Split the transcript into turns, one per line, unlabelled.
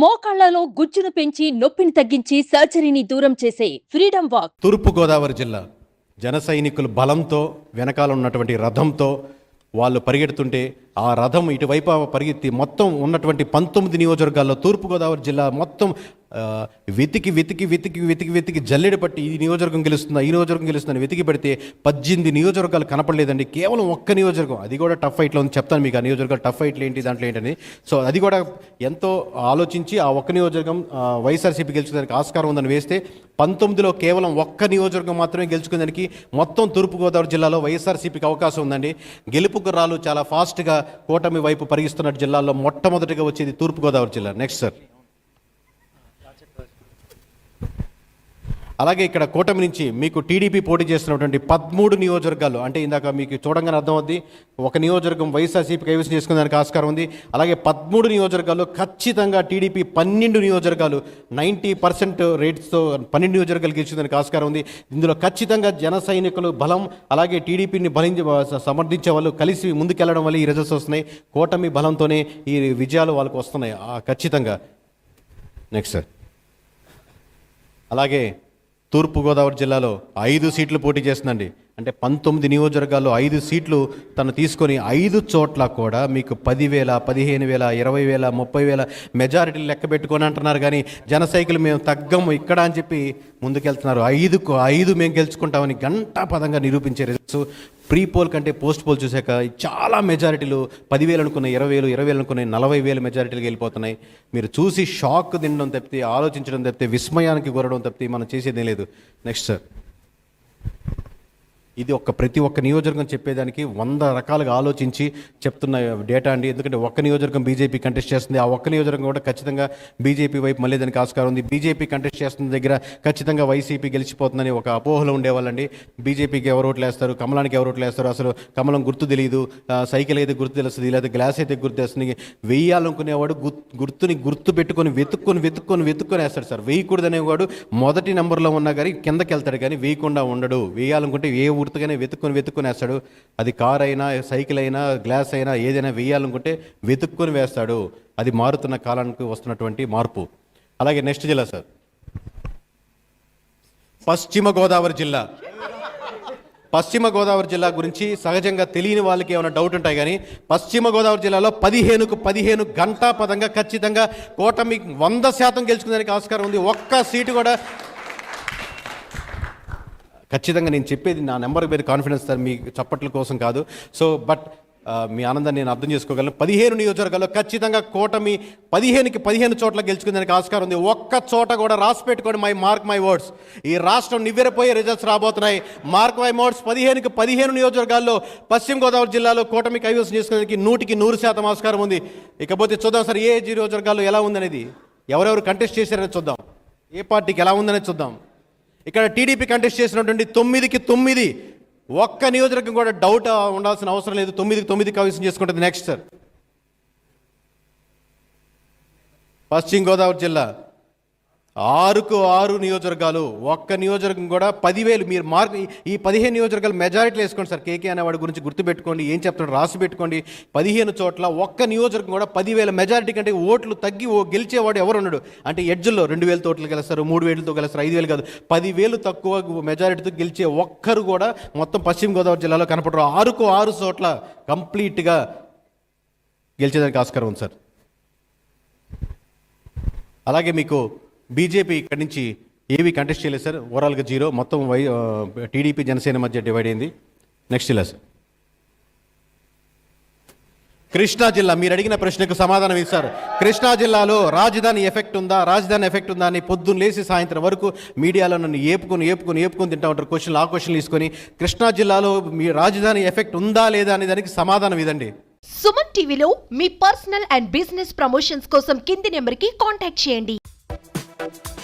మోకాళ్లలో గుజ్జును పెంచి నొప్పిని తగ్గించి సర్జరీని దూరం చేసే ఫ్రీడమ్ వాక్
తూర్పు గోదావరి జిల్లా జన సైనికులు బలంతో వెనకాల ఉన్నటువంటి రథంతో వాళ్ళు పరిగెడుతుంటే ఆ రథం ఇటువైపు పరిగెత్తి మొత్తం ఉన్నటువంటి పంతొమ్మిది నియోజకవర్గాల్లో తూర్పుగోదావరి జిల్లా మొత్తం వెతికి వెతికి వెతికి వెతికి వెతికి జల్లెడ పట్టి ఈ నియోజకవర్గం గెలుస్తుందా ఈ నియోజకవర్గం గెలుస్తుందని వెతికి పెడితే పద్దెనిమిది నియోజకవర్గాలు కనపడలేదండి కేవలం ఒక్క నియోజకవర్గం అది కూడా టఫ్ ఫైట్లో ఉంది చెప్తాను మీకు ఆ నియోజకవర్గాలు టఫ్ ఫైట్లు ఏంటి దాంట్లో ఏంటని సో అది కూడా ఎంతో ఆలోచించి ఆ ఒక్క నియోజకవర్గం వైఎస్ఆర్సీపీ గెలుచుకోవడానికి ఆస్కారం ఉందని వేస్తే పంతొమ్మిదిలో కేవలం ఒక్క నియోజకవర్గం మాత్రమే గెలుచుకునేదానికి మొత్తం తూర్పుగోదావరి జిల్లాలో వైఎస్ఆర్సీపీకి అవకాశం ఉందండి గెలుపుకు రాళ్ళు చాలా ఫాస్ట్గా కూటమి వైపు పరిగిస్తున్న జిల్లాల్లో మొట్టమొదటిగా వచ్చేది తూర్పుగోదావరి జిల్లా నెక్స్ట్ సార్ అలాగే ఇక్కడ కూటమి నుంచి మీకు టీడీపీ పోటీ చేస్తున్నటువంటి పదమూడు నియోజకవర్గాలు అంటే ఇందాక మీకు చూడంగానే అర్థమవుద్ది ఒక నియోజకవర్గం వైఎస్ఆర్సీపీ కైవసం చేసుకునేదానికి ఆస్కారం ఉంది అలాగే పదమూడు నియోజకవర్గాలు ఖచ్చితంగా టీడీపీ పన్నెండు నియోజకవర్గాలు నైంటీ పర్సెంట్ రేట్స్తో పన్నెండు నియోజకవర్గాలు గెలిచేదానికి ఆస్కారం ఉంది ఇందులో ఖచ్చితంగా జన సైనికులు బలం అలాగే టీడీపీని బలించి సమర్థించే వాళ్ళు కలిసి ముందుకెళ్లడం వల్ల ఈ రిజల్ట్స్ వస్తున్నాయి కూటమి బలంతోనే ఈ విజయాలు వాళ్ళకు వస్తున్నాయి ఖచ్చితంగా నెక్స్ట్ అలాగే తూర్పుగోదావరి జిల్లాలో ఐదు సీట్లు పోటీ చేస్తుందండి అంటే పంతొమ్మిది నియోజకవర్గాల్లో ఐదు సీట్లు తను తీసుకొని ఐదు చోట్ల కూడా మీకు పదివేల పదిహేను వేల ఇరవై వేల ముప్పై వేల మెజారిటీలు లెక్క పెట్టుకొని అంటున్నారు కానీ జన సైకిల్ మేము తగ్గము ఇక్కడ అని చెప్పి ముందుకెళ్తున్నారు ఐదుకు ఐదు మేము గెలుచుకుంటామని గంటా పదంగా నిరూపించే రిజల్ట్స్ ప్రీ పోల్ కంటే పోస్ట్ పోల్ చూశాక చాలా మెజారిటీలు పదివేలు అనుకున్న ఇరవై వేలు ఇరవై వేలు అనుకున్నాయి నలభై వేలు మెజారిటీలు వెళ్ళిపోతున్నాయి మీరు చూసి షాక్ తినడం తప్పితే ఆలోచించడం తప్పితే విస్మయానికి గురడం తప్పితే మనం చేసేదేం లేదు నెక్స్ట్ సార్ ఇది ఒక ప్రతి ఒక్క నియోజకవర్గం చెప్పేదానికి వంద రకాలుగా ఆలోచించి చెప్తున్న డేటా అండి ఎందుకంటే ఒక్క నియోజకవర్గం బీజేపీ కంటెస్ట్ చేస్తుంది ఆ ఒక్క నియోజకవర్గం కూడా ఖచ్చితంగా బీజేపీ వైపు మళ్ళీ దానికి ఆస్కారం ఉంది బీజేపీ కంటెస్ట్ చేస్తున్న దగ్గర ఖచ్చితంగా వైసీపీ గెలిచిపోతుందని ఒక అపోహలు ఉండేవాళ్ళండి బీజేపీకి ఎవరు ఓట్లు వేస్తారు కమలానికి ఎవరు ఓట్లు వేస్తారు అసలు కమలం గుర్తు తెలియదు సైకిల్ అయితే గుర్తు తెలుస్తుంది లేదా గ్లాస్ అయితే గుర్తు తెలుస్తుంది వేయాలనుకునేవాడు గుర్తుని గుర్తు పెట్టుకొని వెతుక్కొని వెతుక్కొని వెతుక్కొని వేస్తాడు సార్ వేయకూడదనేవాడు మొదటి నెంబర్లో ఉన్నా కానీ కిందకి వెళ్తాడు కానీ వేయకుండా ఉండడు వేయాలనుకుంటే ఏ ఊరు గుర్తుగానే వెతుక్కొని వెతుక్కొని వేస్తాడు అది కార్ అయినా సైకిల్ అయినా గ్లాస్ అయినా ఏదైనా వేయాలనుకుంటే వెతుక్కొని వేస్తాడు అది మారుతున్న కాలానికి వస్తున్నటువంటి మార్పు అలాగే నెక్స్ట్ జిల్లా సార్ పశ్చిమ గోదావరి జిల్లా పశ్చిమ గోదావరి జిల్లా గురించి సహజంగా తెలియని వాళ్ళకి ఏమైనా డౌట్ ఉంటాయి కానీ పశ్చిమ గోదావరి జిల్లాలో పదిహేనుకు పదిహేను గంటా పదంగా ఖచ్చితంగా కూటమి వంద శాతం దానికి ఆస్కారం ఉంది ఒక్క సీటు కూడా ఖచ్చితంగా నేను చెప్పేది నా నెంబర్ మీద కాన్ఫిడెన్స్ సార్ మీ చప్పట్ల కోసం కాదు సో బట్ మీ ఆనందాన్ని నేను అర్థం చేసుకోగలను పదిహేను నియోజకవర్గాల్లో ఖచ్చితంగా కూటమి పదిహేనుకి పదిహేను చోట్ల గెలుచుకుందానికి ఆస్కారం ఉంది ఒక్క చోట కూడా రాసి పెట్టుకోండి మై మార్క్ మై వర్డ్స్ ఈ రాష్ట్రం నివ్వెరపోయే రిజల్ట్స్ రాబోతున్నాయి మార్క్ మై వర్డ్స్ పదిహేనుకి పదిహేను నియోజకవర్గాల్లో పశ్చిమ గోదావరి జిల్లాలో కూటమి కైవసం చేసుకునేందుకు నూటికి నూరు శాతం ఆస్కారం ఉంది ఇకపోతే చూద్దాం సార్ ఏ నియోజకవర్గాల్లో ఎలా ఉందనేది ఎవరెవరు కంటెస్ట్ చేశారని చూద్దాం ఏ పార్టీకి ఎలా ఉందనేది చూద్దాం ఇక్కడ టీడీపీ కంటెస్ట్ చేసినటువంటి తొమ్మిదికి తొమ్మిది ఒక్క నియోజకవర్గం కూడా డౌట్ ఉండాల్సిన అవసరం లేదు తొమ్మిదికి తొమ్మిది కమిషన్ చేసుకుంటుంది నెక్స్ట్ సార్ పశ్చిమ గోదావరి జిల్లా ఆరుకు ఆరు నియోజకవర్గాలు ఒక్క నియోజకవర్గం కూడా పదివేలు మీరు మార్క్ ఈ పదిహేను నియోజకవర్గాలు మెజారిటీలు వేసుకోండి సార్ కేకే అనేవాడి గురించి గుర్తుపెట్టుకోండి ఏం చెప్తాడు రాసి పెట్టుకోండి పదిహేను చోట్ల ఒక్క నియోజకవర్గం కూడా పదివేల మెజారిటీ కంటే ఓట్లు తగ్గి ఓ గెలిచేవాడు ఎవరు ఉన్నాడు అంటే ఎడ్జ్లో రెండు వేల తోట్లు గెలుస్తారు మూడు వేలతో గెలుస్తారు ఐదు వేలు కాదు పదివేలు తక్కువ మెజారిటీతో గెలిచే ఒక్కరు కూడా మొత్తం పశ్చిమ గోదావరి జిల్లాలో కనపడరు ఆరుకు ఆరు చోట్ల కంప్లీట్గా గెలిచేదానికి ఆస్కారం ఉంది సార్ అలాగే మీకు బీజేపీ ఇక్కడి నుంచి ఏవి కంటెస్ట్ చేయలేదు సార్ ఓవరాల్గా జీరో మొత్తం వై టీడీపీ జనసేన మధ్య డివైడ్ అయింది నెక్స్ట్ ఇలా సార్ కృష్ణా జిల్లా మీరు అడిగిన ప్రశ్నకు సమాధానం ఇది సార్ కృష్ణా జిల్లాలో రాజధాని ఎఫెక్ట్ ఉందా రాజధాని ఎఫెక్ట్ ఉందా అని పొద్దున్న లేచి సాయంత్రం వరకు మీడియాలో నన్ను ఏపుకొని ఏపుకొని ఏపుకొని తింటా ఉంటారు క్వశ్చన్లు ఆ క్వశ్చన్లు తీసుకొని కృష్ణా జిల్లాలో మీ రాజధాని ఎఫెక్ట్ ఉందా లేదా అనే దానికి సమాధానం ఇదండి
సుమన్ టీవీలో మీ పర్సనల్ అండ్ బిజినెస్ ప్రమోషన్స్ కోసం కింది నెంబర్కి కాంటాక్ట్ చేయండి Música